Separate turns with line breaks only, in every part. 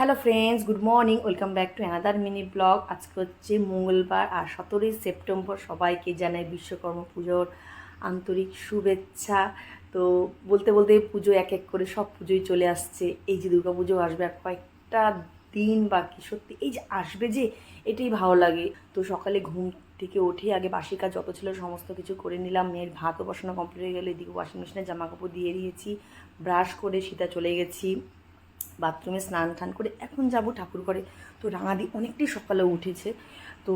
Hello friends good morning welcome back to another mini blog আজকে হচ্ছে মঙ্গলবার আর সতেরোই সেপ্টেম্বর সবাইকে জানাই বিশ্বকর্মা পুজোর আন্তরিক শুভেচ্ছা। তো বলতে বলতে পুজো এক এক করে সব পুজোই চলে আসছে। এই যে দুর্গা পুজো আসবে আর কয়েকটা দিন বাকি। সত্যি, এই যে আসবে যে, এটাই ভালো লাগে। তো সকালে ঘুম থেকে উঠে আগে বাসি কাজ যত ছিল সমস্ত কিছু করে নিলাম। মেয়ের ভাতও বসানো কমপ্লিট হয়ে গেলো। এদিকে ওয়াশিং মেশিনে জামা কাপড় দিয়ে দিয়েছি। ব্রাশ করে সীতা চলে গেছি। বাথরুমে স্নান টান করে এখন যাব ঠাকুর ঘরে। তো রাঙাদি অনেকটাই সকালে উঠেছে। তো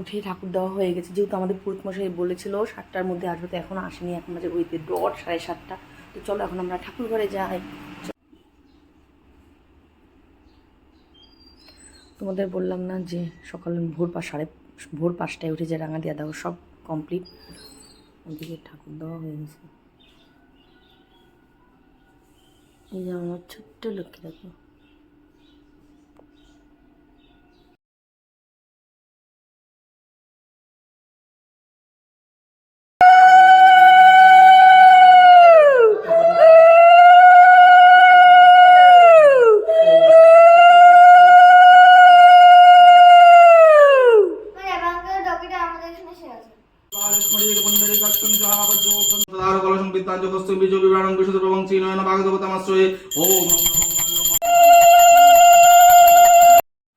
উঠে ঠাকুর দেওয়া হয়ে গেছে। যেহেতু আমাদের পুরুতমশাই বলেছিল, সাতটার মধ্যে আসবে, তো এখন আসেনি। এখন বাজে ওইতে ডট সাড়ে সাতটা। তো চলো, এখন আমরা ঠাকুর ঘরে যাই। তোমাদের বললাম না যে সকাল ভোর পা সাড়ে, ভোর পাঁচটায় উঠে যে রাঙা দিয়া দেওয়া সব কমপ্লিট ওদিকে ঠাকুর দেওয়া হয়ে গেছে। এই যে আমার ছোট্ট লক্ষ্মী দেখো।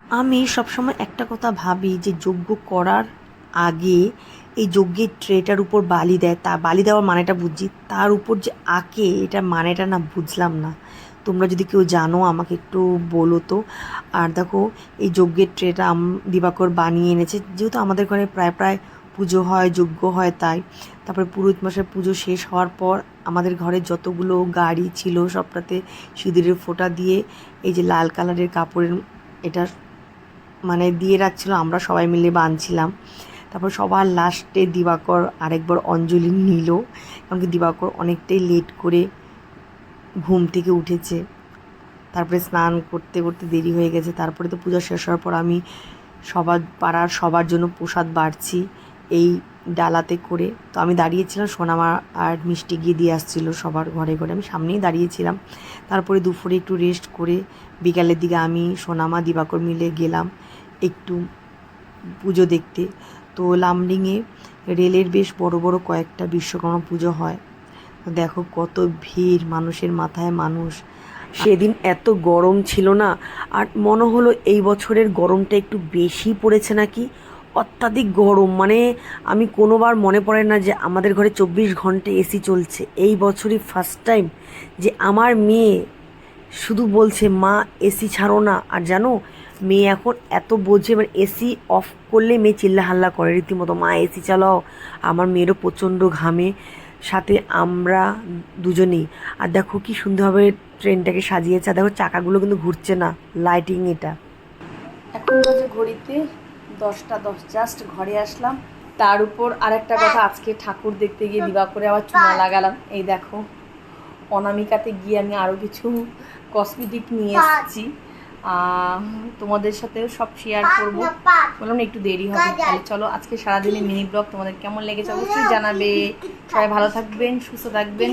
আমি সবসময় একটা কথা ভাবি যে যজ্ঞ করার আগে এই যজ্ঞের ট্রেটার উপর বালি দেয়, তা বালি দেওয়ার মানেটা বুঝছি তার উপর যে আঁকে এটা মানেটা না বুঝলাম না। তোমরা যদি কেউ জানো, আমাকে একটু বলো তো। আর দেখো, এই যজ্ঞের ট্রেটা আম দিবাকর বানিয়ে এনেছে, যেহেতু আমাদের ঘরে প্রায় প্রায় পুজো হয়, যজ্ঞ হয় তাই। তারপরে পুরোহিত মশাই পুজো শেষ হওয়ার পর আমাদের ঘরে যতগুলো গাড়ি ছিল সবটাতে সিঁদুরের ফোঁটা দিয়ে এই যে লাল কালারের কাপড়ের এটা মানে দিয়ে রাখছিল, আমরা সবাই মিলে বাঁধছিলাম। তারপর সবার লাস্টে দিবাকর আরেকবার অঞ্জলি নিল, এমনকি দিবাকর অনেকটাই লেট করে ঘুম থেকে উঠেছে। তারপরে স্নান করতে করতে দেরি হয়ে গেছে। তারপরে তো পূজা শেষ হওয়ার পর আমি সবার, পাড়ার সবার জন্য প্রসাদ বাড়ছি। এই ডালাতে করে। তো আমি দাঁড়িয়েছিলাম সোনামা আর মিষ্টি গিয়ে দিয়ে আসছিল সবার ঘরে ঘরে। আমি সামনেই দাঁড়িয়েছিলাম। তারপরে দুপুরে একটু রেস্ট করে বিকালের দিকে আমি সোনামা দিবাকর মিলে গেলাম একটু পুজো দেখতে। তো লামডিংয়ে রেলের বেশ বড় বড় কয়েকটা বিশ্বকর্মা পুজো হয়। দেখো কত ভিড়, মানুষের মাথায় মানুষ। সেদিন এত গরম ছিল না, আর মনে হলো এই বছরের গরমটা একটু বেশি পড়েছে নাকি? অত্যাধিক গরম। মানে আমি কোনোবার মনে পড়ে না যে আমাদের ঘরে চব্বিশ ঘণ্টা এসি চলছে। এই বছরই ফার্স্ট টাইম যে আমার মেয়ে শুধু বলছে, মা এসি ছাড়ো না। আর জানো, মেয়ে এখন এত বোঝে মানে এসি অফ করলে মেয়ে চিল্লা হাল্লা করে। রীতিমতো, মা এসি চালাও। আমার মেয়েরও প্রচণ্ড ঘামে। সাথে আমরা দুজনেই। আর দেখো কি সুন্দরভাবে ট্রেনটাকে সাজিয়েছে। আর দেখো চাকাগুলো কিন্তু ঘুরছে না লাইটিং এটা। এখন ঘড়িতে দশটা দশ জাস্ট ঘরে আসলাম। তার উপর আরেকটা কথা আজকে ঠাকুর দেখতে গিয়ে দিবা করে আবার চুনা লাগালাম। এই দেখো অনামিকাতে গিয়ে আমি আরও কিছু কসমেটিক নিয়ে এসেছি। তোমাদের সাথেও সব শেয়ার করব। বললাম না একটু দেরি হবে। তাহলে চলো আজকে সারাদিনের মিনি ব্লগ তোমাদের কেমন লেগেছে? অবশ্যই জানাবে। সবাই ভালো থাকবেন সুস্থ থাকবেন।